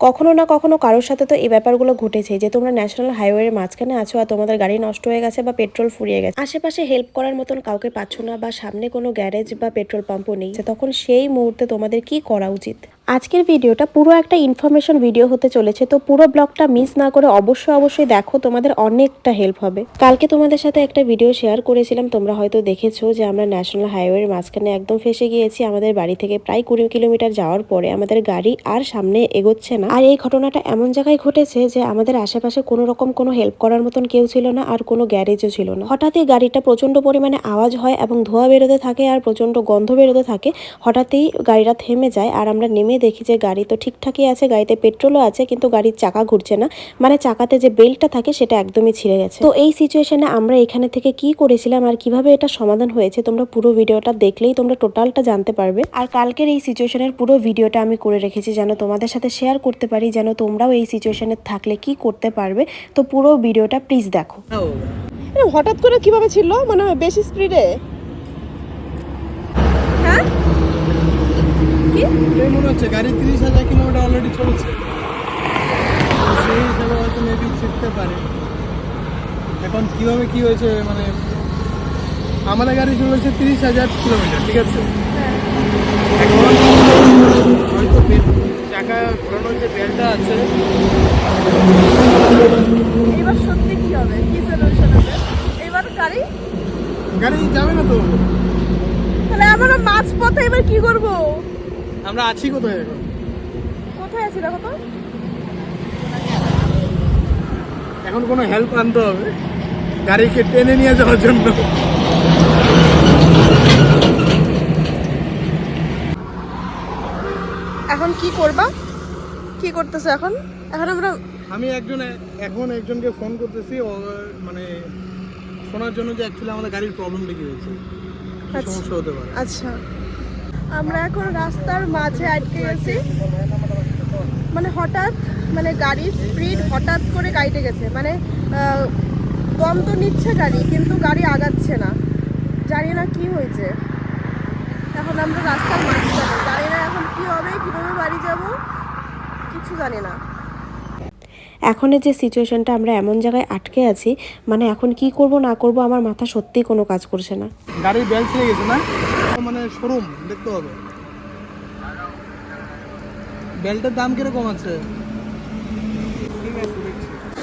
কখনো না কখনো কারোর সাথে তো এই ব্যাপারগুলো ঘটেছে যে তোমরা ন্যাশনাল হাইওয়ের মাঝখানে আছো আর তোমাদের গাড়ি নষ্ট হয়ে গেছে বা পেট্রোল ফুরিয়ে গেছে। আশেপাশে হেল্প করার মতন কাউকে পাচ্ছ না বা সামনে কোনো গ্যারেজ বা পেট্রোল পাম্পও নেই। তখন সেই মুহূর্তে তোমাদের কি করা উচিত? আজকের ভিডিওটা পুরো একটা ইনফরমেশন ভিডিও হতে চলেছে, তো পুরো ব্লগটা মিস না করে অবশ্যই অবশ্যই দেখো, তোমাদের অনেকটা হেল্প হবে। কালকে তোমাদের সাথে একটা ভিডিও শেয়ার করেছিলাম, তোমরা হয়তো দেখেছ যে আমরা ন্যাশনাল হাইওয়ের মাঝখানে একদম ফেসে গিয়েছি, আমাদের বাড়ি থেকে প্রায় কুড়ি কিলোমিটার যাওয়ার পরে আমাদের গাড়ি আর সামনে এগোচ্ছে না। আর এই ঘটনাটা এমন জায়গায় ঘটেছে যে আমাদের আশেপাশে কোনো রকম কোনো হেল্প করার মতন কেউ ছিল না আর কোনো গ্যারেজও ছিল না। হঠাৎই গাড়িটা প্রচণ্ড পরিমাণে আওয়াজ হয় এবং ধোঁয়া বেরোতে থাকে আর প্রচণ্ড গন্ধ বেরোতে থাকে। হঠাৎই গাড়িটা থেমে যায় আর আমরা নেমে দেখি যে গাড়ি তো ঠিকঠাকই আছে, গাড়িতে পেট্রোলও আছে, কিন্তু গাড়ির চাকা ঘুরছে না। মানে চাকাতে যে বেল্টটা থাকে সেটা একদমই ছিঁড়ে গেছে। তো এই সিচুয়েশনে আমরা এখানে থেকে কি করেছিলাম আর কীভাবে এটা সমাধান হয়েছে তোমরা পুরো ভিডিওটা দেখলেই তোমরা টোটালটা জানতে পারবে। আর কালকের এই সিচুয়েশনের পুরো ভিডিওটা আমি করে রেখেছি যেন তোমাদের সাথে শেয়ার করতে পারি, যেন তোমরাও এই সিচুয়েশনে থাকলে কি করতে পারবে। তো পুরো ভিডিওটা প্লিজ দেখো। হঠাৎ করে কীভাবে ছিল? মানে বেশি স্পিডে কি? মনে হচ্ছে গাড়ি তিরিশ হাজার কিলোমিটার অলরেডি চলছে। সেই হিসাবে হয়তো মেবি শিখতে পারে। এখন কীভাবে কি হয়েছে মানে আমাদের গাড়ি চলেছে তিরিশ হাজার কিলোমিটার ঠিক আছে? এখন হয়তো চাকা ঘোরানোর যে বেলটা আছে এবার সত্যি কি হবে? কি সলিউশন হবে? এবার গাড়ি? গাড়ি যাবে না তো। তাহলে আমরা মাঝ পথে এবার কি করব? আমরা আছি কোথায় এখন? কোথায় আছি দেখো তো? এখন কোনো হেল্প আনতে হবে। গাড়িকে টেনে নিয়ে যাওয়ার জন্য। এখন কি করবা? কি করতেছে এখন? এখন আমরা আমি একজন এখন একজনকে ফোন করতেছি। মানে শোনার জন্য যে অ্যাকচুয়ালি আমাদের গাড়ির প্রবলেমটা কি হয়েছে। আচ্ছা। সমস্যা হতে পারে। আচ্ছা। আমরা এখন রাস্তার মাঝে আটকে গেছি। মানে হঠাৎ মানে গাড়ির স্পিড হঠাৎ করে গাড়িতে গেছে। মানে দম তো নিচ্ছে গাড়ি, কিন্তু গাড়ি আগাচ্ছে না। জানি না কি হয়েছে। এখন আমরা রাস্তার যাব জানি না এখন কি হবে, কীভাবে বাড়ি যাব, কিছু জানি না। এখনের যে সিচুয়েশনটা আমরা এমন জায়গায় আটকে আছি মানে এখন কি করব না করব আমার মাথা সত্যিই কোনো কাজ করছে না। গাড়ির বেল ছিঁড়ে গেছে না? মানে শোরুম দেখতে হবে। বেলটার দাম কীরকম আছে? আছে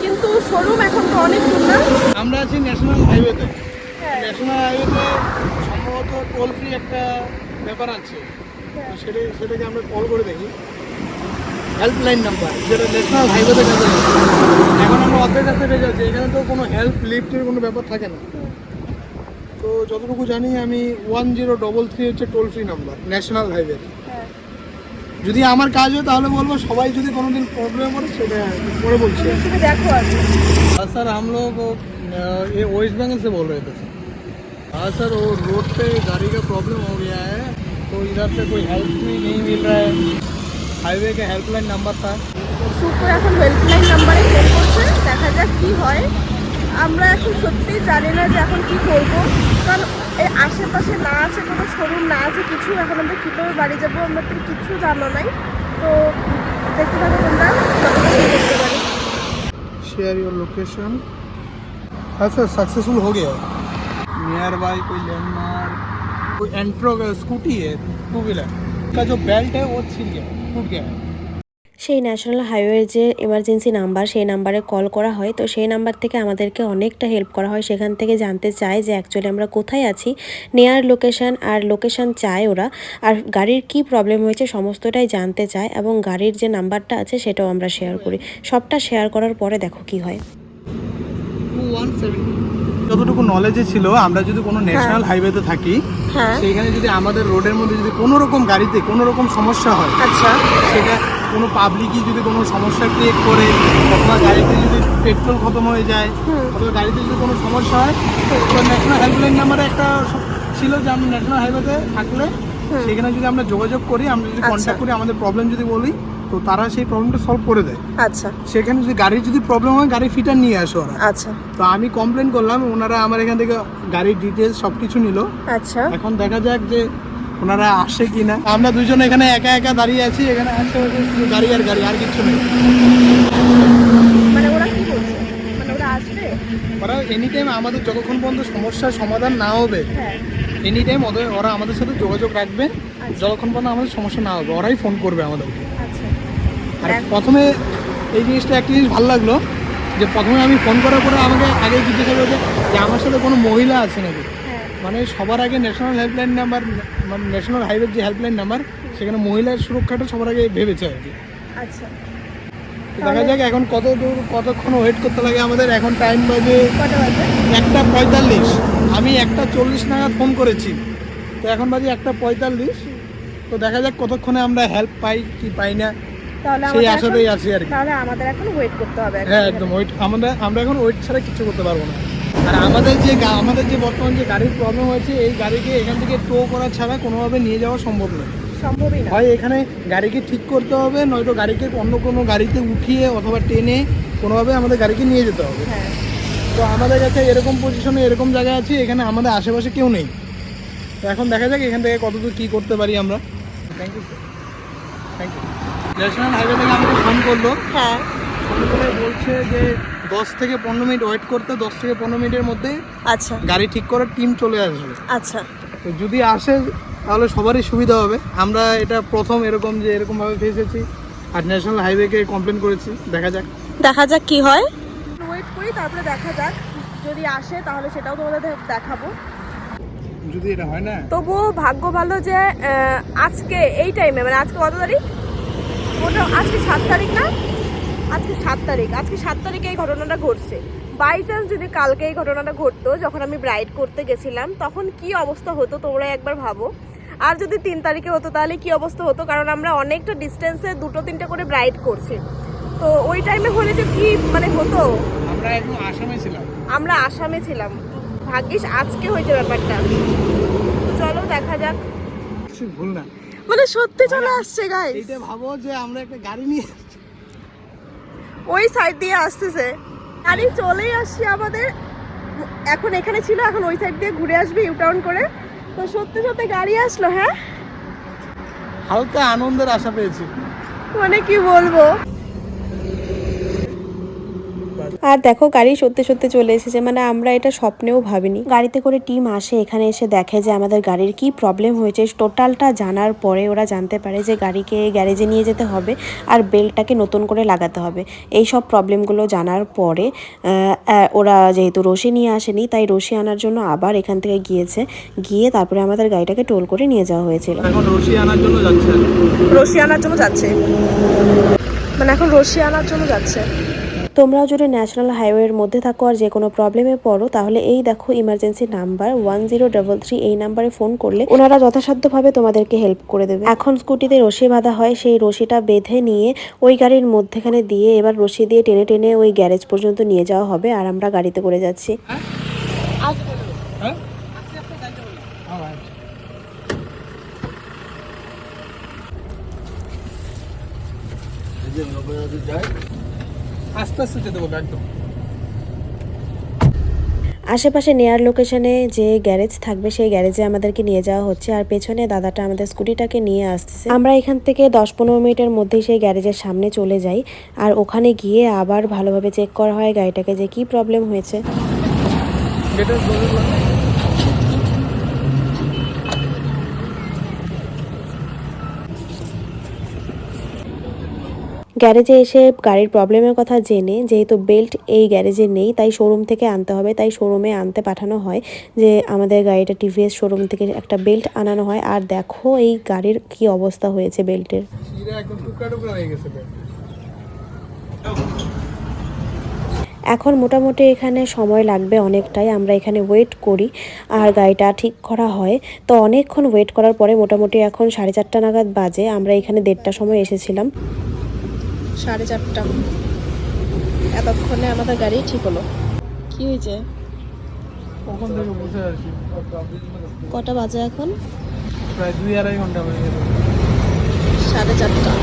কিন্তু শোরুম এখন তো অনেক দূর না আমরা আছি ন্যাশনাল হাইওয়েতে হ্যাঁ। ন্যাশনাল হাইওয়েতে সম্ভবত টোল ফ্রি একটা ব্যাপার আছে। হ্যাঁ। সেটা সেটাকে আমরা কল করে দেখি। হেল্পলাইন নাম্বার যেটা ন্যাশনাল হাইওয়েতে কাজে এখন আমরা অর্ধেক কাছে পেয়ে যাচ্ছি এখানে তো কোনো হেল্প লিফটের কোনো ব্যাপার থাকে না। তো যতটুকু জানি আমি ওয়ান জিরো ডবল থ্রি হচ্ছে toll free number national highway যদি আমার কাজ হয় তাহলে বলব সবাই যদি কোনো দিন প্রবলেম হয় সেটা পরে বলছি। আর স্যার हम लोग ওয়েস্ট वेस्ट बंगाल से बोल रहे थे हाँ सर वो रोड पे गाड़ी का प्रॉब्लम हो गया है तो इधर से कोई हेल्प भी नहीं हाईवे का हेल्पलाइन नंबर था শুক্র এখন হেল্পলাইন নাম্বারে ফোন করছে দেখা যাক কি হয় আমরা এখন সত্যিই জানি না যে এখন কি করব কারণ এই আশেপাশে না আছে কোনো শোরুম না আছে কিছু এখন আমরা কীভাবে বাড়ি যাবো আমরা তো কিছু জানো নাই তো দেখতে থাকো তোমরা যতটা কি করতে পারি शेयर योर लोकेशन हाँ सर सक्सेसफुल हो गया नियर बाय कोई लैंडमार्क कोई एंट्रो का स्कूटी है टू व्हीलर का जो बेल्ट है वो छिल गया टूट गया है সেই ন্যাশনাল হাইওয়ের যে এমার্জেন্সি নাম্বার সেই নাম্বারে কল করা হয় তো সেই নাম্বার থেকে আমাদেরকে অনেকটা হেল্প করা হয় সেখান থেকে জানতে চায় যে অ্যাকচুয়ালি আমরা কোথায় আছি নেয়ার লোকেশন আর লোকেশন চায় ওরা আর গাড়ির কি প্রবলেম হয়েছে সমস্তটাই জানতে চায় এবং গাড়ির যে নাম্বারটা আছে সেটাও আমরা শেয়ার করি সবটা শেয়ার করার পরে দেখো কি হয় যতটুকু নলেজে ছিল আমরা যদি কোনো ন্যাশনাল হাইওয়েতে থাকি হ্যাঁ সেইখানে যদি আমাদের রোডের মধ্যে যদি কোনো রকম গাড়িতে কোনো রকম সমস্যা হয় আচ্ছা সেটা কোনো পাবলিকই যদি কোনো সমস্যা ক্রিয়েট করে অথবা গাড়িতে যদি পেট্রোল খতম হয়ে যায়। অথবা গাড়িতে যদি কোনো সমস্যা হয় তো ন্যাশনাল হেল্পলাইন নাম্বারে একটা ছিল যে আমরা ন্যাশনাল হাইওয়েতে থাকলে সেখানে যদি আমরা যোগাযোগ করি আমরা যদি আচ্ছা। কন্ট্যাক্ট করি আমাদের প্রবলেম যদি বলি তো তারা সেই প্রবলেমটা সলভ করে দেয়। আচ্ছা। সেখানে যদি গাড়ির যদি প্রবলেম হয় গাড়ি ফিটার নিয়ে আসো ওরা। আচ্ছা। তো আমি কমপ্লেন করলাম ওনারা আমার এখান থেকে গাড়ির ডিটেলস সব কিছু নিল। আচ্ছা। এখন দেখা যাক যে ওনারা আসে কি না আমরা দুজন এখানে একা একা দাঁড়িয়ে আছি এখানে আশেপাশে শুধু গাড়ি আর গাড়ি আর কিছু নেই। মানে ওরা কি বলছে? মানে ওরা আসবে? ওরা এনি টাইম আমাদের যতক্ষণ পর্যন্ত সমস্যার সমাধান না হবে হ্যাঁ। এনি টাইম ওদের ওরা আমাদের সাথে যোগাযোগ রাখবে যতক্ষণ পর্যন্ত আমাদের সমস্যা না হবে ওরাই ফোন করবে আমাদেরকে। আচ্ছা আর প্রথমে এই জিনিসটা একটা জিনিস ভালো লাগল যে প্রথমে আমি ফোন করার পরে আমাকে আগে জিজ্ঞাসা করেছে যে আমার সাথে কোনো মহিলা আছে নাকি? হ্যাঁ। মানে সবার আগে ন্যাশনাল হেল্পলাইন নাম্বার মানে ন্যাশনাল হাইওয়ের যে হেল্পলাইন নাম্বার সেখানে মহিলার সুরক্ষাটা সবার আগে ভেবেছে আর কি। আচ্ছা। দেখা যাক এখন কত দূর কতক্ষণ ওয়েট করতে লাগে আমাদের এখন টাইম বাজে একটা পঁয়তাল্লিশ। আমি একটা চল্লিশ নাগাদ ফোন করেছি তো এখন বাজে একটা পঁয়তাল্লিশ। তো দেখা যাক কতক্ষণে আমরা হেল্প পাই কি পাই না। সেই আশাতেই আছি আর কি। তাহলে আমাদের এখন ওয়েট করতে হবে হ্যাঁ একদম ওয়েট আমরা আমরা এখন ওয়েট ছাড়া কিছু করতে পারব না। আর আমাদের যে আমাদের যে বর্তমান যে গাড়ির প্রবলেম হয়েছে এই গাড়িকে এখান থেকে টো করা ছাড়া কোনোভাবে নিয়ে যাওয়া সম্ভব নয়। সম্ভবই না। হয় এখানে গাড়িকে ঠিক করতে হবে নয়তো গাড়িকে অন্য কোনো গাড়িতে উঠিয়ে অথবা টেনে কোনোভাবে আমাদের গাড়িকে নিয়ে যেতে হবে। হ্যাঁ। তো আমাদের কাছে এরকম পজিশনে এরকম জায়গায় আছে এখানে আমাদের আশেপাশে কেউ নেই। তো এখন দেখা যাক এখান থেকে কতদূর কী করতে পারি আমরা। Thank you sir thank you national highway থেকে আমাকে ফোন করল। হ্যাঁ। ফোন করে বলছে যে দশ থেকে পনেরো মিনিট ওয়েট করতে দশ থেকে পনেরো মিনিটের মধ্যে আচ্ছা। গাড়ি ঠিক করার টিম চলে আসবে। আচ্ছা। তো যদি আসে তাহলে সবারই সুবিধা হবে। আমরা এটা প্রথম এরকম যে এরকমভাবে ফেসেছি আর ন্যাশনাল হাইওয়েকে কমপ্লেন করেছি। দেখা যাক। দেখা যাক কি হয়। ওয়েট করি তারপরে দেখা যাক। যদি আসে তাহলে সেটাও তোমাদের দেখাবো। যদি এটা হয় না। তবুও ভাগ্য ভালো যে আজকে এই টাইমে মানে আজকে কত তারিখ? ওটা আজকে সাত তারিখ না? আজকে সাত তারিখ। আজকে সাত তারিখে এই ঘটনাটা ঘটছে। বাই চান্স যদি কালকে এই ঘটনাটা ঘটতো যখন আমি ব্রাইড করতে গেছিলাম তখন কি অবস্থা হতো তোমরা একবার ভাবো। আর যদি তিন তারিখে হতো তাহলে কি অবস্থা হতো? কারণ আমরা অনেকটা ডিস্টেন্সে দুটো তিনটে করে ব্রাইড করছি। তো ওই টাইমে হলে যে কি মানে হতো? আমরা একদম আসামে ছিলাম। আমরা আসামে ছিলাম। ভাগ্যিস আজকে হয়েছে ব্যাপারটা। চলো দেখা যাক। কিছু ভুল না। মানে সত্যি চলে আসছে গাইস এইটা ভাবো যে আমরা একটা গাড়ি নিয়ে ওই সাইড দিয়ে আসতেছে। গাড়ি চলেই আসছি আমাদের। এখন এখানে ছিল এখন ওই সাইড দিয়ে ঘুরে আসবে ইউটার্ন করে। তো সত্যি সত্যি গাড়ি আসলো হ্যাঁ? হালকা আনন্দের আশা পেয়েছি। মানে কি বলব? আর দেখো গাড়ি সত্যি সত্যি চলে এসেছে মানে আমরা এটা স্বপ্নেও ভাবিনি। গাড়িতে করে টিম আসে এখানে এসে দেখে যে আমাদের গাড়ির কি প্রবলেম হয়েছে। টোটালটা জানার পরে ওরা জানতে পারে যে গাড়িকে গ্যারেজে নিয়ে যেতে হবে আর বেল্টটাকে নতুন করে লাগাতে হবে। এই সব প্রবলেমগুলো জানার পরে ওরা যেহেতু রশি নিয়ে আসেনি তাই রশি আনার জন্য আবার এখান থেকে গিয়েছে। গিয়ে তারপরে আমাদের গাড়িটাকে টোল করে নিয়ে যাওয়া হয়েছিল। এখন রশি আনার জন্য যাচ্ছে? রশি আনার জন্য যাচ্ছে। মানে এখন রশি আনার জন্য যাচ্ছে। তোমরাও যদি ন্যাশনাল হাইওয়ের মধ্যে থাকো আর যে কোনো প্রবলেমে পড়ো, তাহলে এই দেখো emergency number one zero double three এই নাম্বারে ফোন করলে ওনারা যথাসাধ্যভাবে তোমাদেরকে হেল্প করে দেবে এখন স্কুটিতে রশি বাঁধা হয়, সেই রশিটা বেঁধে নিয়ে ওই গাড়ির মধ্যেখানে দিয়ে এবার রশি দিয়ে টেনে টেনে ওই গ্যারেজ পর্যন্ত নিয়ে যাওয়া হবে আর আমরা গাড়িতে করে যাচ্ছি ভাই। আস্তে আস্তে যেতে বলব একদম। আশেপাশে নেয়ার লোকেশনে যে গ্যারেজ থাকবে সেই গ্যারেজে আমাদেরকে নিয়ে যাওয়া হচ্ছে। আর পেছনে দাদাটা আমাদের স্কুটিটাকে নিয়ে আসতেছে। আমরা এখান থেকে দশ পনেরো মিনিটের মধ্যেই সেই গ্যারেজের সামনে চলে যাই। আর ওখানে গিয়ে আবার ভালোভাবে চেক করা হয় গাড়িটাকে যে কি প্রবলেম হয়েছে। গ্যারেজে এসে গাড়ির প্রবলেমের কথা জেনে যেহেতু বেল্ট এই গ্যারেজে নেই তাই শোরুম থেকে আনতে হবে। তাই শোরুমে আনতে পাঠানো হয় যে আমাদের গাড়িটা টিভিএস শোরুম থেকে একটা বেল্ট আনানো হয়। আর দেখো এই গাড়ির কি অবস্থা হয়েছে বেল্টের। এখন মোটামুটি এখানে সময় লাগবে অনেকটাই আমরা এখানে ওয়েট করি আর গাড়িটা ঠিক করা হয়। তো অনেকক্ষণ ওয়েট করার পরে মোটামুটি এখন সাড়ে চারটা নাগাদ বাজে আমরা এখানে দেড়টার সময় এসেছিলাম। সাড়ে চারটা। এতক্ষণে আমাদের গাড়ি ঠিক হলো। কি হয়েছে? কটা বাজে এখন? প্রায় দুই আড়াই ঘণ্টা সাড়ে চারটা।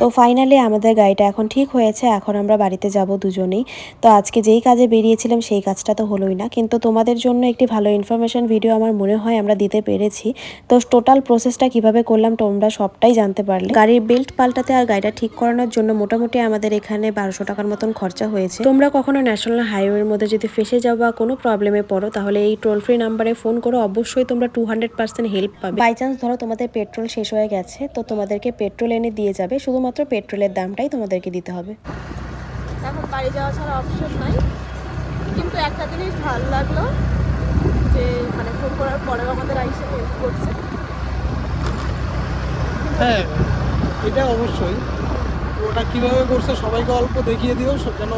তো ফাইনালি আমাদের গাড়িটা এখন ঠিক হয়েছে, এখন আমরা বাড়িতে যাব দুজনেই। তো আজকে যেই কাজে বেরিয়েছিলাম সেই কাজটা তো হলোই না, কিন্তু তোমাদের জন্য একটি ভালো ইনফরমেশন ভিডিও আমার মনে হয় আমরা দিতে পেরেছি। তো টোটাল প্রসেসটা কীভাবে করলাম তোমরা সবটাই জানতে পারলে। গাড়ির বেল্ট পাল্টাতে আর গাড়িটা ঠিক করানোর জন্য মোটামুটি আমাদের এখানে বারোশো টাকার মতন খরচা হয়েছে। তোমরা কখনো ন্যাশনাল হাইওয়ের মধ্যে যদি ফেসে যাও বা কোনো প্রবলেমে পড়ো, তাহলে এই টোল ফ্রি নাম্বারে ফোন করো, অবশ্যই তোমরা টু হান্ড্রেড পার্সেন্ট হেল্প পাবে। বাই চান্স ধরো তোমাদের পেট্রোল শেষ হয়ে গেছে, তো তোমাদেরকে পেট্রোল এনে দিয়ে যাবে। শুধুমাত্র পেট্রোলের দামটাই তোমাদেরকে দিতে হবে। এখন বাড়ি যাওয়া ছাড়া অপশন নাই। কিন্তু একটা জিনিস ভালো লাগল যে মানে ফোন করার পরেও আমাদের আইসে হেল্প করছে। হ্যাঁ এটা অবশ্যই। ওটা কীভাবে করছে সবাইকে অল্প দেখিয়ে দিও সব- যেন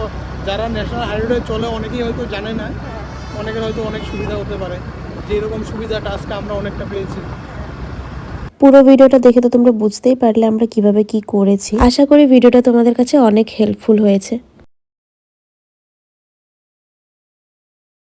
যারা ন্যাশনাল হাইওয়ে চলে অনেকেই হয়তো জানে না। অনেকের হয়তো অনেক সুবিধা হতে পারে। যে এরকম সুবিধাটা আজকে আমরা অনেকটা পেয়েছি। পুরো ভিডিওটা দেখে তো তোমরা বুঝতেই পারলে আমরা কীভাবে কি করেছি। আশা করি ভিডিওটা তোমাদের কাছে অনেক হেল্পফুল হয়েছে।